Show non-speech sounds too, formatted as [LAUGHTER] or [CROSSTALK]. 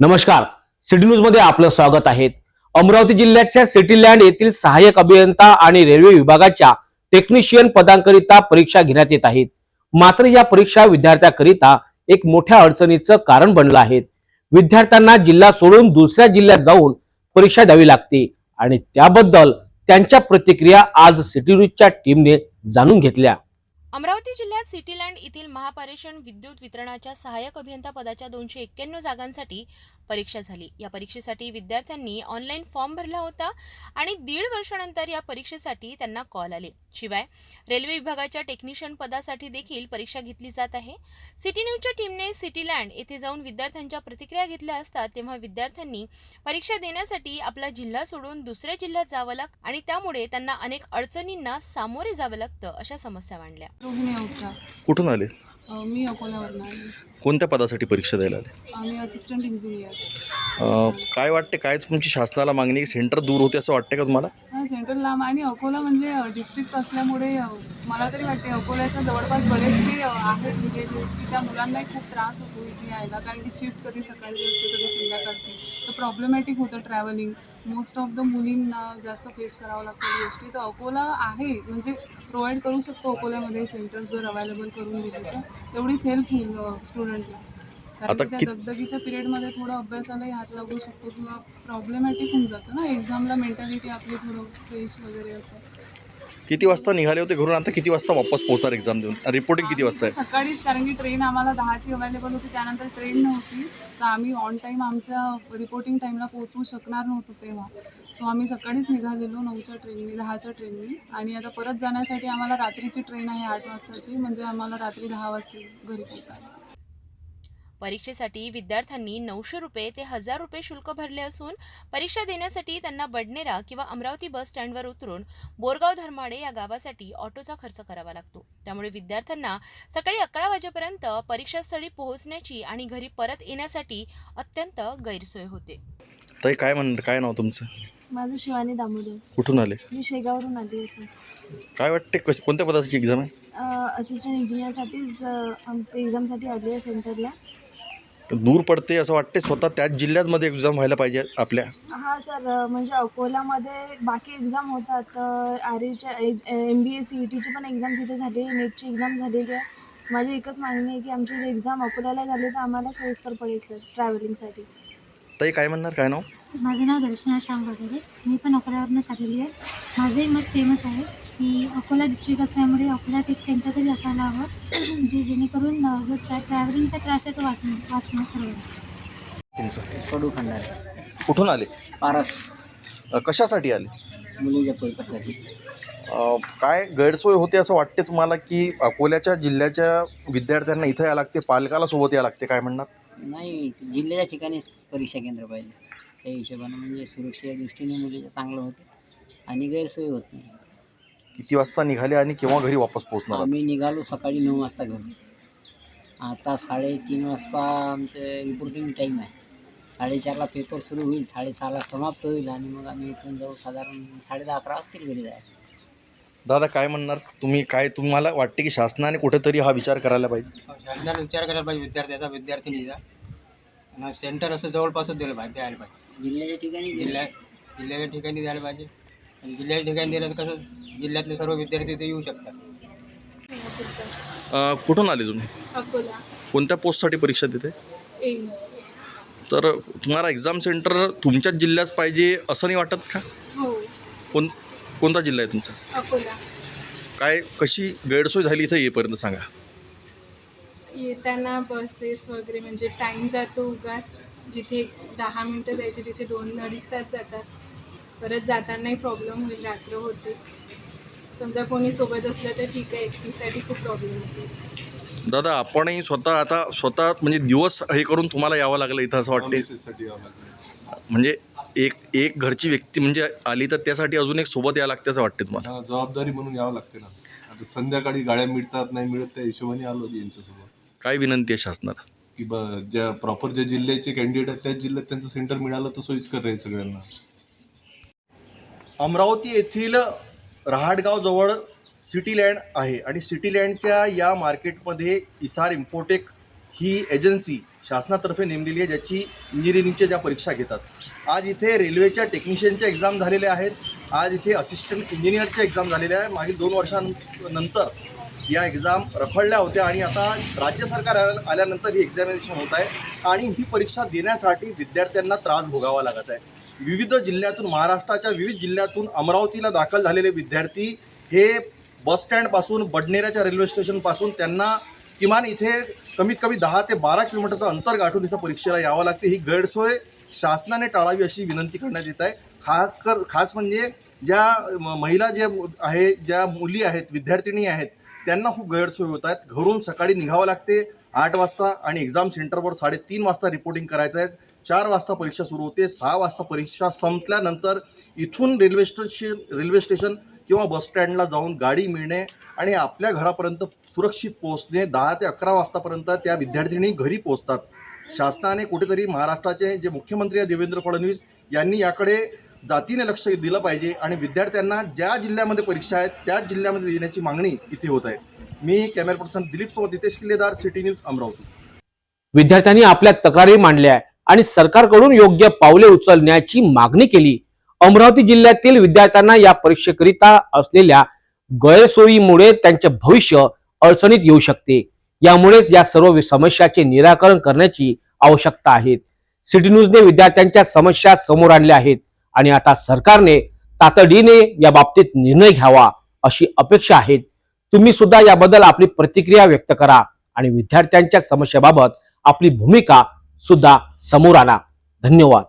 नमस्कार. सिटी न्यूजमध्ये आपलं स्वागत आहे. अमरावती जिल्ह्याच्या सिटी लँड येथील सहाय्यक अभियंता आणि रेल्वे विभागाच्या टेक्निशियन पदांकरिता परीक्षा घेण्यात येत आहेत. मात्र या परीक्षा विद्यार्थ्याकरिता एक मोठ्या अडचणीचं कारण बनलं आहे. विद्यार्थ्यांना जिल्हा सोडून दुसऱ्या जिल्ह्यात जाऊन परीक्षा द्यावी लागते आणि त्याबद्दल त्यांच्या प्रतिक्रिया आज सिटी न्यूजच्या टीमने जाणून घेतल्या. अमरावती जिल्ह्यात सिटीलँड येथील महापारेषण विद्युत वितरणाच्या सहाय्यक अभियंता पदाच्या दोनशे एक्क्याण्णव जागांसाठी परीक्षा झाली. या परीक्षेसाठी विद्यार्थ्यांनी ऑनलाईन फॉर्म भरला होता आणि दीड वर्षानंतर या परीक्षेसाठी त्यांना कॉल आले. शिवाय रेल्वे विभागाच्या टेक्निशियन पदासाठी देखील परीक्षा घेतली जात आहे. सिटी न्यूजच्या टीमने सिटीलँड येथे जाऊन विद्यार्थ्यांच्या प्रतिक्रिया घेतल्या असता तेव्हा विद्यार्थ्यांनी परीक्षा देण्यासाठी आपला जिल्हा सोडून दुसऱ्या जिल्ह्यात जावं लागतं आणि त्यामुळे त्यांना अनेक अडचणींना सामोरे जावं लागतं अशा समस्या मांडल्या. कुठून आले? मी अकोल्यावरून कोणत्या पदासाठी परीक्षा द्यायला आले? आम्ही असिस्टंट इंजिनियर अं, काय वाटते काय तुमची शासनाला मागणी सेंटर दूर होते असं वाटते का तुम्हाला? हा सेंट्रल लांब आणि अकोला म्हणजे डिस्ट्रिक्ट असल्यामुळे अ, मला तरी वाटते अकोल्याच्या जवळपास बरेचसे अ, आहेत विलेजेस की त्या मुलांनाही खूप त्रास होतो इथे यायला. कारण की शिफ्ट कधी सकाळची असते कधी संध्याकाळची. तर प्रॉब्लेमॅटिक होतं ट्रॅव्हलिंग मोस्ट ऑफ द मुलींना जास्त फेस करावं लागतं या गोष्टी. तर अकोला आहे म्हणजे प्रोव्हाइड करू शकतो अकोल्यामध्ये सेंटर जर अवेलेबल करून दिले तर? तेवढीच हेल्प होईल स्टुडंटला कारण आता की त्या कित- दगदगीच्या पिरियडमध्ये थोडं अभ्यासालाही हात लागू शकतो किंवा प्रॉब्लेमॅटिक होऊन जातं ना? एक्झामला मेंटॅलिटी आपली थोडं फ्रेश वगैरे असं. किती वाजता निघाले होते घरून? आता किती वाजता वापस पोहोचणार एक्झाम देऊन? रिपोर्टिंग किती वाजता आहे? सकाळीच कारण की ट्रेन आम्हाला दहाची अवेलेबल होती त्यानंतर ट्रेन नव्हती. तर आम्ही ऑन टाईम आमच्या रिपोर्टिंग टाईमला पोहोचू शकणार नव्हतो तेव्हा. सो आम्ही सकाळीच निघालेलो नऊच्या ट्रेननी दहाच्या ट्रेननी आणि आता परत जाण्यासाठी आम्हाला रात्रीची ट्रेन आहे आठ वाजताची म्हणजे आम्हाला रात्री दहा वाजता घरी पोहोचायला. परीक्षेसाठी विद्यार्थ्यांनी नऊशे रुपये ते हजार रुपये शुल्क भरले असून परीक्षा देण्यासाठी त्यांना बडनेरा किंवा अमरावती बस स्टँडवर उतरून बोरगाव धर्माडे या गावासाठी ऑटोचा खर्च करावा लागतो. त्यामुळे विद्यार्थ्यांना सकाळी अकरा वाजेपर्यंत परीक्षास्थळी पोहोचण्याची आणि घरी परत येण्यासाठी अत्यंत गैरसोय होते. ताई काय म्हण काय नाव तुमचं? माझं शिवानी दामोदर. कुठून आले? मी शेगावरून आली काय वाटते कश कोणत्या पदाची एक्झाम आहे? असिस्टंट इंजिनियरसाठीच एक्झामसाठी आली आहे सेंटरला दूर पडते असं वाटते. स्वतः त्याच जिल्ह्यामध्ये एक्झाम व्हायला पाहिजे आपल्या. हां सर म्हणजे अकोल्यामध्ये बाकी एक्झाम होतात. आरीच्या M B A C E टीची पण एक्झाम तिथे झाली नेटची एक्झाम झालेली आहे. माझी एकच मागणी आहे की आमची एक्झाम अकोल्याला झाली तर आम्हाला सोयीस्कर पडेल सर ट्रॅव्हलिंगसाठी ताई काय म्हणणार? काय नाव? माझं नाव दर्शना श्याम वगैरे. मी पण अकोल्यावरूनच आलेली आहे. माझंही मत सेमच आहे की अकोला डिस्ट्रिक्ट असल्यामुळे अकोल्यात एक सेंटर तरी असायला हवं [CLEARS THROAT] जे जेणेकरून जो ट्रॅ ट्रॅव्हलिंगचा त्रास आहे तो वाचणं वाचणं सर्व. तुमचं? कडू खंडारे. कुठून आले? पारस. अं, कशासाठी आले? मुलीच्या पेपरसाठी अं, काय गैरसोय होते असं वाटते तुम्हाला की अकोल्याच्या जिल्ह्याच्या विद्यार्थ्यांना इथं यावं लागते पालकाला सोबत यावं लागते? काय म्हणणार? नाही जिल्ह्याच्या ठिकाणीच परीक्षा केंद्र पाहिजे त्या हिशोबानं म्हणजे सुरक्षेच्या दृष्टीने मुलीचं चांगलं होते आणि गैरसोय होत नाही. किती वाजता निघाले आणि केव्हा घरी वापस पोहोचणार आहात? आम्ही निघालो सकाळी नऊ वाजता घरून आता साडेतीन वाजता आमचे रिपोर्टिंग टाईम आहे. साडेचारला पेपर सुरू होईल साडेसहाला समाप्त होईल आणि मग आम्ही इथून जाऊ साधारण साडे दहा अकरा वाजतील घरी जायला. दादा काय म्हणणार? तुम्ही काय तुम्हाला वाटते की शासनाने कुठेतरी हा विचार करायला पाहिजे? शासनाने विचार करायला पाहिजे विद्यार्थ्याचा विद्यार्थिनीचा आणि सेंटर असं जवळपासच दिलं पाहिजे द्यायला पाहिजे. जिल्ह्याच्या ठिकाणी जिल्ह्या जिल्ह्याच्या ठिकाणी द्यायला पाहिजे. आणि जिल्ह्याच्या ठिकाणी दिलं तर कसं जिल्ह्यातले सर्व विद्यार्थी इथे येऊ शकतात. अं, कुठून आले तुम्ही? अकोला. कोणत्या पोस्टसाठी परीक्षा देते तर तुम्हाला एक्झाम सेंटर तुमच्याच जिल्ह्यात पाहिजे असं नाही वाटत का? हो. कोण कोणता जिल्हा आहे तुमचा? अकोला. काय कशी गैरसोय झाली इथं येईपर्यंत सांगा. येताना बसेस वगैरे म्हणजे टाईम जातो उगाच. जिथे दहा मिनटं जायचे तिथे दोन अडीच तास जातात. परत जातानाही प्रॉब्लेम होईल रात्र होते. समजा कोणी सोबत असलं तर ठीक आहे एकटीसाठी खूप प्रॉब्लेम होते. दादा आपणही स्वतः आता स्वतः म्हणजे दिवस हे करून तुम्हाला यावं लागलं इथं असं वाटते म्हणजे एक एक घरची व्यक्ती म्हणजे आली तर त्यासाठी अजून एक सोबत यावं लागते असं वाटते तुम्हाला? हा, जबाबदारी म्हणून यावं लागते ना. आता संध्याकाळी गाड्या मिळतात नाही मिळत त्या हिशोबाने आलो यांच्यासोबत. काय विनंती आहे शासनाला? की ब ज्या प्रॉपर ज्या जिल्ह्याचे कॅन्डिडेट आहेत त्याच जिल्ह्यात त्यांचं सेंटर मिळालं तर सोयीस्कर राहील सगळ्यांना. अमरावती येथील रहाटगावजवळ सिटी लँड आहे. आणि सिटी लँडच्या या मार्केटमध्ये इसार इन्फोटेक ही एजन्सी शासनातर्फे नेमलेली आहे ज्याची इंजिनिअरिंगच्या ज्या परीक्षा घेतात. आज इथे रेल्वेच्या टेक्निशियनच्या एक्झाम झालेल्या आहेत. आज इथे असिस्टंट इंजिनियरच्या एक्झाम झालेल्या आहे मागील दोन वर्षांनंतर या एक्झाम रखडल्या होत्या आणि आता राज्य सरकार आल्यानंतर ही एक्झामिनेशन होत आहे आणि ही परीक्षा देण्यासाठी विद्यार्थ्यांना त्रास भोगावा लागत आहे. विविध जिल्ह्यातून महाराष्ट्राच्या विविध जिल्ह्यातून अमरावतीला दाखल झालेले विद्यार्थी हे बसस्टँडपासून बडनेऱ्याच्या रेल्वे स्टेशनपासून त्यांना किमान इथे कमीत कमी दहा ते बारा किलोमीटरचं अंतर गाठून इथं परीक्षेला यावं लागते. ही गैरसोय शासनाने टाळावी अशी विनंती करण्यात येत आहे. खास कर खास म्हणजे ज्या म- महिला ज्या आहे ज्या मुली आहेत विद्यार्थिनी आहेत त्यांना खूप गैरसोय होत आहेत. घरून सकाळी निघावं लागते आठ वाजता आणि एक्झाम सेंटरवर साडेतीन वाजता रिपोर्टिंग करायचं आहे. चार वाजता परीक्षा सुरू होते सहा वाजता परीक्षा संपल्यानंतर इथून रेल्वे स्टेशन रेल्वे स्टेशन किंवा बसस्टँडला जाऊन गाडी मिळणे आणि आपल्या घरापर्यंत सुरक्षित पोहोचणे दहा ते अकरा वाजतापर्यंत त्या विद्यार्थिनी घरी पोहोचतात. शासनाने कुठेतरी महाराष्ट्राचे जे मुख्यमंत्री आहे देवेंद्र फडणवीस यांनी याकडे जातीने लक्ष दिलं पाहिजे आणि विद्यार्थ्यांना ज्या जिल्ह्यामध्ये परीक्षा आहेत त्याच जिल्ह्यामध्ये देण्याची मागणी इथे होत आहे. मी कॅमेरा पर्सन दिलीप सोबत नितेश किल्लेदार सिटी न्यूज अमरावती. विद्यार्थ्यांनी आपल्या तक्रारी मांडल्या आणि सरकारकडून योग्य पावले उचलण्याची मागणी केली. अमरावती जिल्ह्यातील विद्यार्थ्यांना या परीक्षेकरिता असलेल्या गैरसोयीमुळे त्यांचे भविष्य अडचणीत येऊ शकते. यामुळेच या सर्व समस्याचे निराकरण करण्याची आवश्यकता आहे. सिटी न्यूजने विद्यार्थ्यांच्या समस्या समोर आणल्या आहेत आणि आता सरकारने तातडीने या बाबतीत निर्णय घ्यावा अशी अपेक्षा आहे तुम्ही सुद्धा याबद्दल आपली प्रतिक्रिया व्यक्त करा आणि विद्यार्थ्यांच्या समस्येबाबत आपली भूमिका सुद्धा समोर आणा. धन्यवाद.